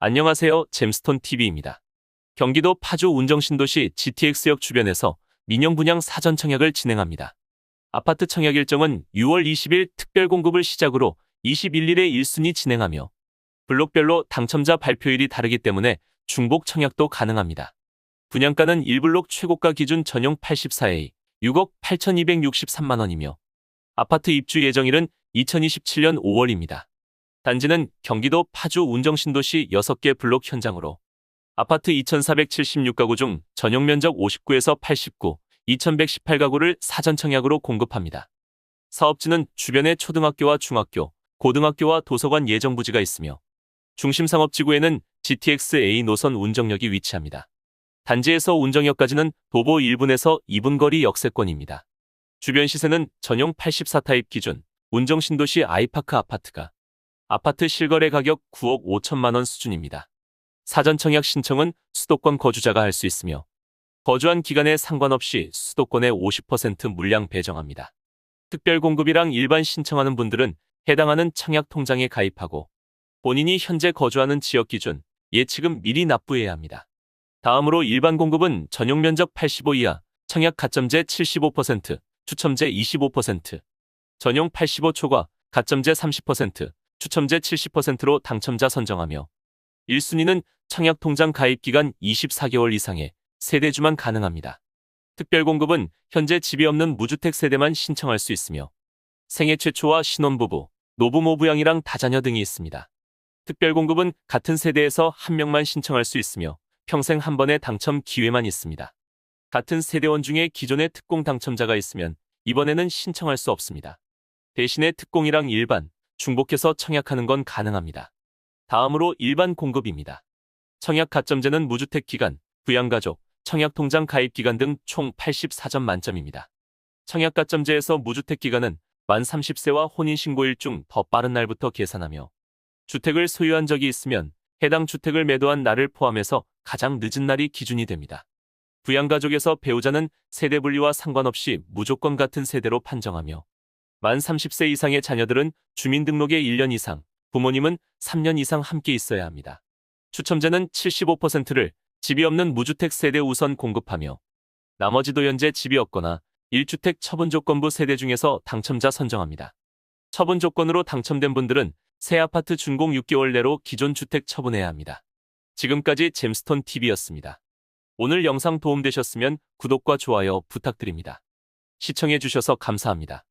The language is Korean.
안녕하세요. 잼스톤 TV입니다. 경기도 파주 운정신도시 GTX역 주변에서 민영 분양 사전 청약을 진행합니다. 아파트 청약 일정은 6월 20일 특별 공급을 시작으로 21일에 1순위 진행하며 블록별로 당첨자 발표일이 다르기 때문에 중복 청약도 가능합니다. 분양가는 1블록 최고가 기준 전용 84A 6억 8,263만 원이며 아파트 입주 예정일은 2027년 5월입니다. 단지는 경기도 파주 운정신도시 6개 블록 현장으로 아파트 2,476가구 중 전용 면적 59에서 89, 2,118가구를 사전 청약으로 공급합니다. 사업지는 주변에 초등학교와 중학교, 고등학교와 도서관 예정 부지가 있으며 중심 상업지구에는 GTX A 노선 운정역이 위치합니다. 단지에서 운정역까지는 도보 1분에서 2분 거리 역세권입니다. 주변 시세는 전용 84타입 기준 운정신도시 아이파크 아파트가 아파트 실거래 가격 9억 5천만 원 수준입니다. 사전 청약 신청은 수도권 거주자가 할 수 있으며 거주한 기간에 상관없이 수도권의 50% 물량 배정합니다. 특별 공급이랑 일반 신청하는 분들은 해당하는 청약 통장에 가입하고 본인이 현재 거주하는 지역 기준 예치금 미리 납부해야 합니다. 다음으로 일반 공급은 전용 면적 85 이하, 청약 가점제 75%, 추첨제 25%, 전용 85 초과, 가점제 30%, 추첨제 70%로 당첨자 선정하며 1순위는 청약통장 가입 기간 24개월 이상의 세대주만 가능합니다. 특별 공급은 현재 집이 없는 무주택 세대만 신청할 수 있으며 생애 최초와 신혼부부, 노부모 부양이랑 다자녀 등이 있습니다. 특별 공급은 같은 세대에서 한 명만 신청할 수 있으며 평생 한 번의 당첨 기회만 있습니다. 같은 세대원 중에 기존의 특공 당첨자가 있으면 이번에는 신청할 수 없습니다. 대신에 특공이랑 일반, 중복해서 청약하는 건 가능합니다. 다음으로 일반 공급입니다. 청약 가점제는 무주택 기간, 부양가족, 청약통장 가입 기간 등 총 84점 만점입니다. 청약 가점제에서 무주택 기간은 만 30세와 혼인신고일 중 더 빠른 날부터 계산하며 주택을 소유한 적이 있으면 해당 주택을 매도한 날을 포함해서 가장 늦은 날이 기준이 됩니다. 부양가족에서 배우자는 세대 분리와 상관없이 무조건 같은 세대로 판정하며 만 30세 이상의 자녀들은 주민등록에 1년 이상, 부모님은 3년 이상 함께 있어야 합니다. 추첨제는 75%를 집이 없는 무주택 세대 우선 공급하며 나머지도 현재 집이 없거나 1주택 처분 조건부 세대 중에서 당첨자 선정합니다. 처분 조건으로 당첨된 분들은 새 아파트 준공 6개월 내로 기존 주택 처분해야 합니다. 지금까지 잼스톤 TV였습니다. 오늘 영상 도움되셨으면 구독과 좋아요 부탁드립니다. 시청해주셔서 감사합니다.